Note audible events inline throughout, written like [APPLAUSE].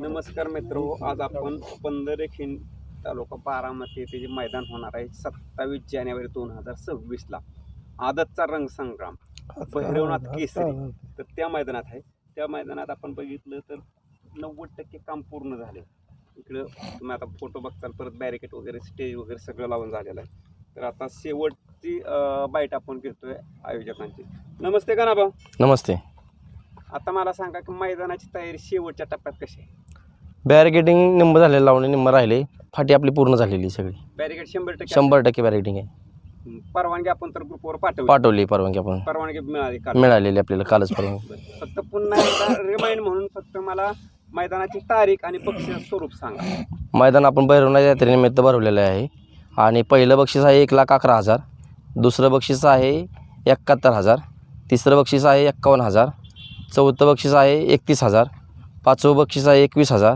नमस्कार मित्र आज आपण पंधरेखिंड तालुका बारामती येथे जे मैदान होणार आहे सत्तावीस जानेवारी दोन हजार सव्वीसला. आदतचा रंगसंग्राम भैरवनाथ केसरी. तर त्या मैदानात आहे. त्या मैदानात आपण बघितलं तर नव्वद टक्के काम पूर्ण झाले. इकडं तुम्ही आता फोटो बघताल परत बॅरिकेड वगैरे स्टेज वगैरे सगळं लावून झालेलं आहे. तर आता शेवटची बाईट आपण घेतोय आयोजकांची. नमस्ते का ना भाऊ नमस्ते. आता मला सांगा की मैदानाची तयारी शेवटच्या टप्प्यात कशी आहे? बॅरिकेडिंग निम्म झालेलं लावणे निम्म राहिले. फाटी आपली पूर्ण झालेली सगळी. बॅरिकेड शंभर टक्के शंभर टक्के बॅरिकेडिंग आहे. परवानगी आपण तर ग्रुपवर पाठवली. पाठवली परवानगी आपण. परवानगी मिळाली काल मिळालेली आपल्याला कालच परवानगी. फक्त पुन्हा एकदा रिमाइंड म्हणून फक्त मला मैदानाची तारीख आणि बक्षीस स्वरूप सांगा. मैदान आपण भैरवनाथ यात्रेनिमित्त भरवलेलं आहे. आणि पहिलं बक्षीस आहे एक लाख अकरा हजार. दुसरं बक्षीस आहे एकाहत्तर हजार. तिसरं बक्षीस आहे एक्कावन्न हजार. चौथं बक्षीस आहे एकतीस हजार. पाचवं बक्षीस आहे एकवीस हजार.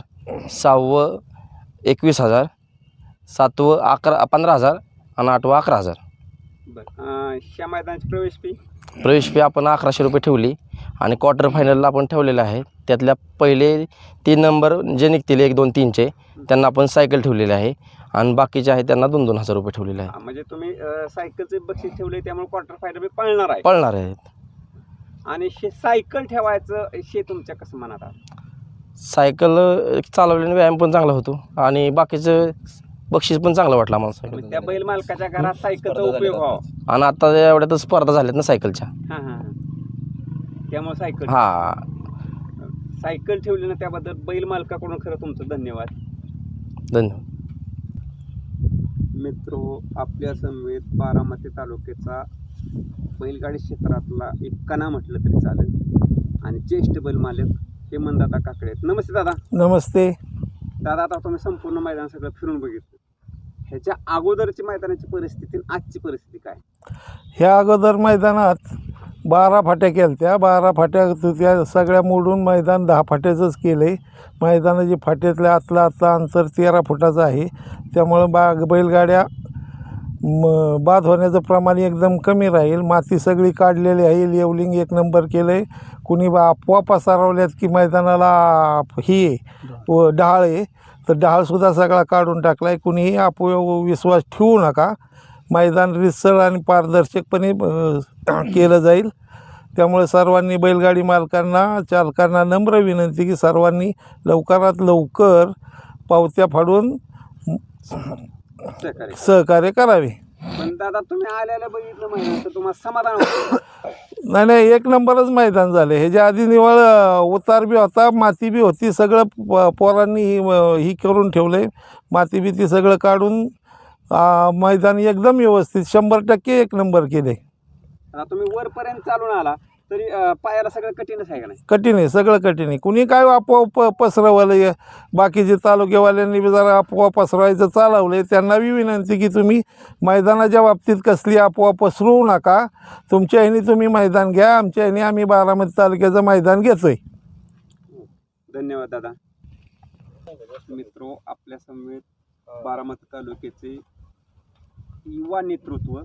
सहावं एकवीस हजार सातवं अकरा पंधरा हजार आणि आठवं अकरा हजार. बरं ह्या मैदानाची प्रवेश फी प्रवेश फी आपण अकराशे रुपये ठेवली आणि क्वार्टर फायनलला आपण ठेवलेलं आहे. त्यातल्या पहिले तीन नंबर जे निघतील एक दोन तीनचे त्यांना आपण सायकल ठेवलेले आहे. आणि बाकीचे आहे त्यांना दोन दोन हजार रुपये ठेवलेले आहे. म्हणजे तुम्ही सायकलचे बक्षीस ठेवले त्यामुळे क्वार्टर फायनल पळणार आहे. पळणार आहेत. आणि हे सायकल ठेवायचं हे तुमच्या कसं मनात आलं? सायकल चालवल्याने व्यायाम पण चांगला होतो आणि बाकीचं बक्षीस पण चांगलं वाटलं आम्हाला सायकल. त्या बैल मालकाच्या घरात सायकलचा उपयोग व्हावा. आणि आता एवढ्यातच स्पर्धा झाल्यात ना सायकलच्या. हां हां हां. त्यामुळे सायकल. हां. सायकल ठेवली ना त्याबद्दल बैल मालकाकडून खरं तुमचं धन्यवाद. धन्यवाद. मित्र आपल्या समेत बारामती तालुक्याचा बैलगाडी क्षेत्रातला एक कणा म्हटलं तरी चालेल. आणि ज्येष्ठ बैल मालक हेमंतदादा काकडे आहेत. नमस्ते दादा. नमस्ते. दादा आता तुम्ही संपूर्ण मैदान सगळं फिरून बघितलं. ह्याच्या अगोदरची मैदानाची परिस्थिती आणि आजची परिस्थिती काय? ह्या अगोदर मैदानात बारा फाट्या केल्या बारा फाट्या त्या सगळ्या मोडून मैदान दहा फाट्याचंच केलं आहे मैदानाची फाट्यातल्या आतलं आतलं अंतर तेरा फुटाचं आहे. त्यामुळं बा बैलगाड्या म बाद होण्याचं प्रमाण एकदम कमी राहील. माती सगळी काढलेली आहे. लेवलिंग एक नंबर केलं आहे कुणी बा अफवा पसारवल्यात की मैदानाला ही आहे. व डहाळ आहे. तर डहाळसुद्धा सगळा काढून टाकला आहे कुणीही आपोआप विश्वास ठेवू नका. मैदान रिसळ आणि पारदर्शकपणे केलं जाईल. त्यामुळे सर्वांनी बैलगाडी मालकांना चालकांना नम्र विनंती की सर्वांनी लवकरात लवकर पावत्या फाडून सहकार्य सहकार्य करावे. पण दादा तुम्ही आल्याला बघितलं मैदान तर तुम्हाला समाधान होतं. नाही नाही एक नंबरच मैदान झालं. ह्याच्या आधी निवळ उतार बी होता माती बी होती सगळं प- पोरांनी ही ही करून ठेवलं माती बिती सगळं काढून मैदान एकदम व्यवस्थित शंभर टक्के एक नंबर केले आता तुम्ही वरपर्यंत चालून आला. तरी अं, पायाला सगळं कठीणच आहे का नाही? कठीण आहे सगळं कठीण आहे. कुणी काय अफवा प पसरवलं बाकीचे तालुक्यावाल्यांनी बी जरा अफवा पसरवायचं चालवलं आहे त्यांना बी विनंती की तुम्ही मैदानाच्या बाबतीत कसली अफवा पसरवू नका. तुमच्या ह्यानी तुम्ही मैदान घ्या आमच्या ह्यानी आम्ही बारामती तालुक्याचं मैदान घेतो आहे धन्यवाद दादा. मित्रो आपल्या समेत बारामती तालुक्याचे युवा नेतृत्व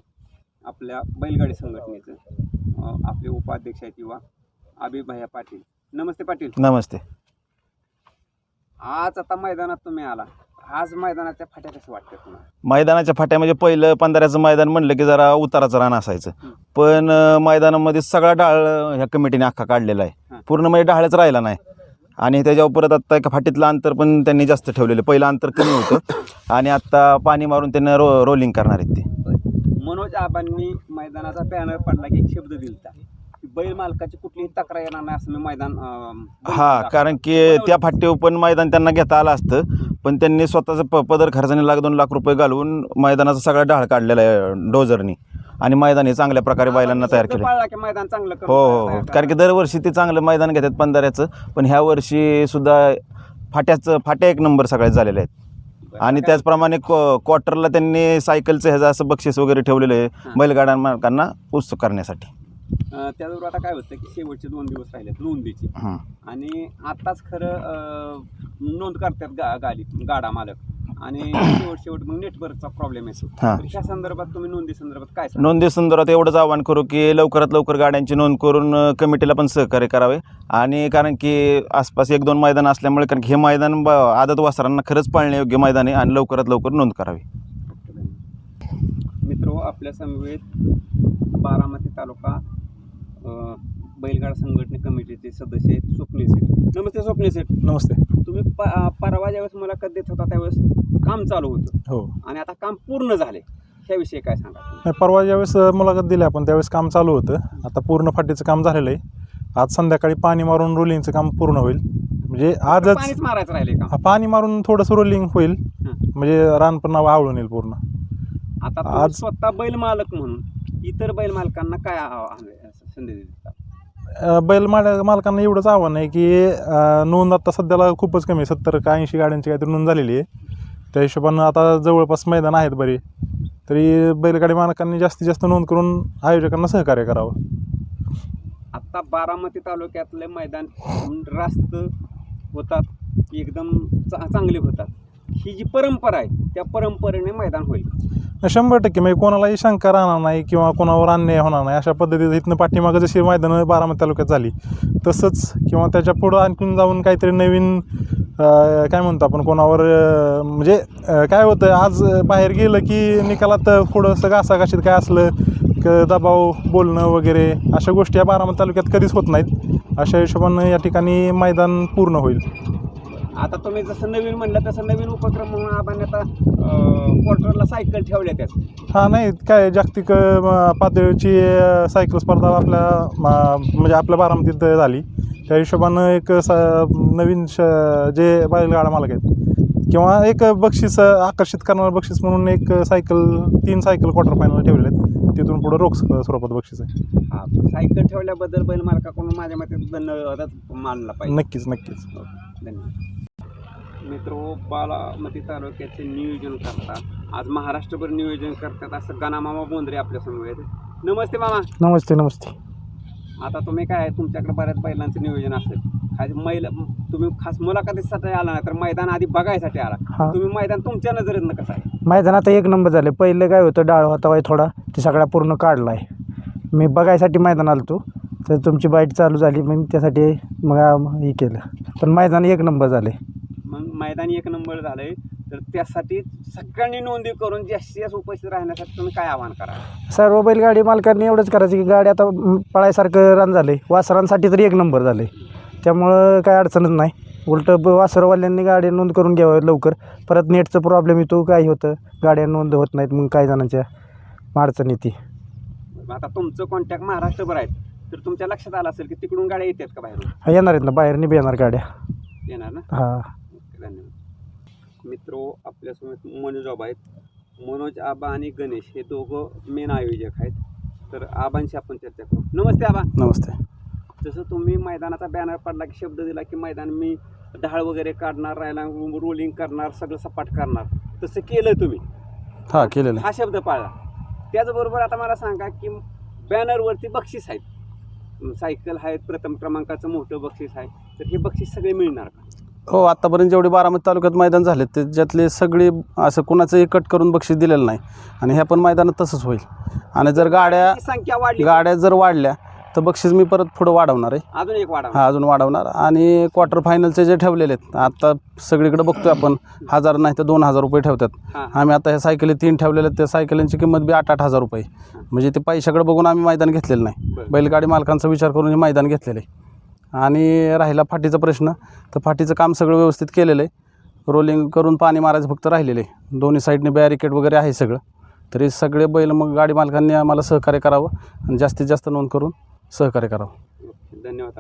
आपल्या बैलगाडी संघटनेचं. अं, आपले उपाध्यक्ष आहेत युवा. अभिभया पाटील. नमस्ते पाटील. नमस्ते. आज आता मैदानात तुम्ही आला. आज मैदानाच्या फाट्या कसं वाटतं तुम्हाला? मैदानाच्या फाट्या म्हणजे पहिलं पंधराचं मैदान म्हणलं की जरा उताराचं रान असायचं. हं. पण अं, मैदानामध्ये सगळा डाळ अं, ह्या कमिटीने अख्खा काढलेला हं. आहे पूर्ण म्हणजे डाळच राहिला नाही. आणि त्याच्यावर परत आत्ता एका फाटीतलं अंतर पण त्यांनी जास्त ठेवलेलं पहिलं अंतर कमी होतं. आणि आत्ता पाणी मारून त्यांना रो रोलिंग करणार आहेत ते. मनोज आबांनी मैदानाचा बॅनर पडला की एक शब्द दिलता की बैल मालकाची कुठलीही तक्रार येणार नाही असं मी मैदान अं, हा कारण की त्या फाटीवर पण मैदान त्यांना घेता आलं असतं. पण त्यांनी स्वतःचं प पदर खर्चाने लाख दोन लाख रुपये घालून मैदानाचा सगळा ढाळ काढलेला आहे डोजरनी. आणि मैदान हे चांगल्या प्रकारे बैलांना तयार शब्द केले पाळला की मैदान चांगलं हो हो तयार हो. करा. कारण की दरवर्षी ते चांगलं मैदान घेतात पंधराचं पण ह्या वर्षी सुद्धा फाट्याचं फाट्या एक नंबर सगळ्यात झालेले आहेत. आणि त्याचप्रमाणे क्व- क्वार्टरला त्यांनी सायकलचं ह्याचं असं बक्षीस वगैरे ठेवलेलं आहे. बैलगाड्या मालकांना उत्सुक करण्यासाठी अं, त्याचबरोबर आता काय होतं की शेवटचे दोन दिवस राहिलेत नोंदीचे हं. आणि आताच खरं नोंद करतात गा गाडी गाडा मालक आणि [CLEARS THROAT] शेवट शेवट मग नेटवर्कचा प्रॉब्लेम हां. तर ह्या संदर्भात तुम्ही नोंदी संदर्भात काय सांगाल? नोंदी संदर्भात एवढंच आवाहन करू की लवकरात लवकर गाड्यांची नोंद करून अ, कमिटीला पण सहकार्य करावे आणि कारण की आसपास एक दोन मैदान असल्यामुळे कारण की हे मैदान ब- आदत वासरांना खरंच पाळण्यायोग्य मैदान आहे आणि लवकरात लवकर नोंद करावी मित्र आपल्या समवेत बारामती तालुका अ, बैलगाडा संघटने कमिटीचे सदस्य आहेत स्वप्नील सेठ. नमस्ते स्वप्नील सेठ. नमस्ते. तुम्ही प परवा ज्यावेळेस मुलाखत देत होता त्यावेळेस काम चालू होतं. हो. आणि आता काम पूर्ण झाले. ह्याविषयी काय सांगा नाही परवा ज्यावेळेस मुलाखत दिली आपण त्यावेळेस काम चालू होतं. आता पूर्ण फाटीचं काम झालेलं आहे. आज संध्याकाळी पाणी मारून रोलिंगचं काम पूर्ण होईल. म्हणजे आजच मारायचं राहिले हा, पाणी मारून थोडंसं रोलिंग होईल. म्हणजे रान पण आवळून येईल पूर्ण. आता आज- स्वतः बैल मालक म्हणून इतर बैल मालकांना काय आव्हान आहे असं संदेश देतात अ, बैल माल मालकांना एवढंच आव्हान आहे की नोंद आता सध्याला खूपच कमी आहे. सत्तर का ऐंशी गाड्यांची काहीतरी नोंद झालेली आहे. त्या हिशोबानं आता जवळपास मैदान आहेत बरी. तरी बैलगाडी मालकांनी जास्तीत जास्त नोंद करून आयोजकांना सहकार्य करावं. आता बारामती तालुक्यातले मैदान रास्त होतात एकदम चा चांगले होतात. ही जी परंपरा आहे त्या परंपरेने मैदान होईल. शंभर टक्के. म्हणजे कोणालाही शंका राहणार नाही किंवा कोणावर अन्याय होणार नाही. अशा पद्धतीचं इथनं पाठीमागं जशी मैदानं बारामती तालुक्यात झाली तसंच किंवा त्याच्या पुढं आणखीन जाऊन काहीतरी नवीन काय म्हणतो आपण कोणावर म्हणजे काय होतं आज बाहेर गेलं की निकालात थोडंसं घासाघाशीत काय असलं क दबाव बोलणं वगैरे अशा गोष्टी या बारामती तालुक्यात कधीच होत नाहीत. अशा हिशोबानं या ठिकाणी मैदान पूर्ण होईल. आता तुम्ही जसं नवीन म्हणलं तसं नवीन उपक्रम म्हणून आपण आता क्वार्टरला सायकल ठेवल्या त्यात हा नाही काय जागतिक अ, पातळीची अ, सायकल स्पर्धा आपल्या म्हणजे आपल्या बारामतीत झाली. त्या हिशोबानं एक स नवीन श जे बैलगाडा मालक आहेत किंवा एक बक्षीस अ, आकर्षित करणारं बक्षीस म्हणून एक सायकल तीन सायकल क्वार्टर फायनल ठेवले आहेत. तिथून पुढं रोख स्वरूपात बक्षीस आहे. हा सायकल ठेवल्याबद्दल बैल मालकाकडून माझ्या मते धन्यवाद मानला पाहिजे. नक्कीच नक्कीच. धन्यवाद. मित्र बालामती तालुक्याचे नियोजन करतात. आज महाराष्ट्रभर नियोजन करतात असं गणामामा बोंद्रे आपल्यासमोर आहेत. नमस्ते मामा. नमस्ते नमस्ते. आता तुम्ही काय आहे, तुमच्याकडे बऱ्याच बैलांचं नियोजन असेल. खास महिला तुम्ही खास मुलाखतीसाठी आला नाही तर मैदान आधी बघायसाठी आला. हा. तुम्ही मैदान तुमच्या नजरेतनं कसं आहे? मैदान आता एक नंबर झाले पहिलं काय होतं डाळ होता वाय थोडा ते सगळा पूर्ण काढला आहे मी बघायसाठी मैदान आलो तो तर तुमची बाईट चालू झाली मग त्यासाठी मग हे केलं. पण मैदान एक नंबर झाले मैदानी एक नंबर झालंय. तर त्यासाठी सगळ्यांनी नोंदी करून जास्तीत जास्त उपस्थित राहण्यासाठी तुम्ही काय आवाहन करा? सर्व बैलगाडी मालकांनी एवढंच करायचं की गाडी आता म, पळायसारखं रन झालं आहे वासरांसाठी तरी एक नंबर झालं आहे त्यामुळं काय अडचणच नाही. उलटं ब वासरवाल्यांनी गाडी नोंद करून घ्यावं लवकर. परत नेटचं प्रॉब्लेम येतो काय होतं. गाड्या नोंद होत नाहीत मग काही जणांच्या अडचण येते आता तुमचं कॉन्टॅक्ट महाराष्ट्रभर आहेत. तर तुमच्या लक्षात आलं असेल की तिकडून गाड्या येतात का बाहेरून? येणार आहेत ना बाहेर बी येणार गाड्या. येणार ना? हां. धन्यवाद. मित्रो आपल्यासमोर मनोज आबा आहेत. मनोज आबा आणि गणेश हे दोघं मेन आयोजक आहेत. तर आबांशी आपण चर्चा करू. नमस्ते आबा. नमस्ते. जसं तुम्ही मैदानाचा बॅनर पडला की शब्द दिला की मैदान मी ढाळ वगैरे काढणार राहिला रोलिंग करणार सगळं सपाट करणार तसं केलं तुम्ही. हां केलेलं हा शब्द पाळला. त्याचबरोबर आता मला सांगा की बॅनरवरती बक्षीस आहेत. सायकल आहेत प्रथम क्रमांकाचं मोठं बक्षीस आहे. तर हे बक्षीस सगळे मिळणार का? हो आत्तापर्यंत जेवढे बारामती तालुक्यात मैदान झाले त्याच्यातले सगळे असं कुणाचंही कट करून बक्षीस दिलेलं नाही. आणि ह्या पण मैदानात तसंच होईल. आणि जर गाड्या संख्या वाढली. गाड्या जर वाढल्या तर बक्षीस मी परत पुढं वाढवणार आहे. अजून एक वाढा हा अजून वाढवणार. आणि क्वार्टर फायनलचे जे ठेवलेले आहेत आता सगळीकडे बघतोय आपण हजार नाही तर दोन हजार रुपये ठेवतात. हां. आम्ही आता ह्या सायकली तीन ठेवलेल्या आहेत त्या सायकलींची किंमत बी आठ आठ हजार रुपये. म्हणजे ते पैशाकडे बघून आम्ही मैदान घेतलेलं नाही. बरं. बैलगाडी मालकांचा विचार करून हे मैदान घेतलेलं आहे. आणि राहिला फाटीचा प्रश्न. तर फाटीचं काम सगळं व्यवस्थित केलेलं आहे. रोलिंग करून पाणी मारायचं फक्त राहिलेलं आहे. दोन्ही साईडने बॅरिकेड वगैरे आहे सगळं. तरी सगळे बैल मग गाडी मालकांनी आम्हाला सहकार्य करावं आणि जास्तीत जास्त नोंद करून सहकार्य करावं. धन्यवाद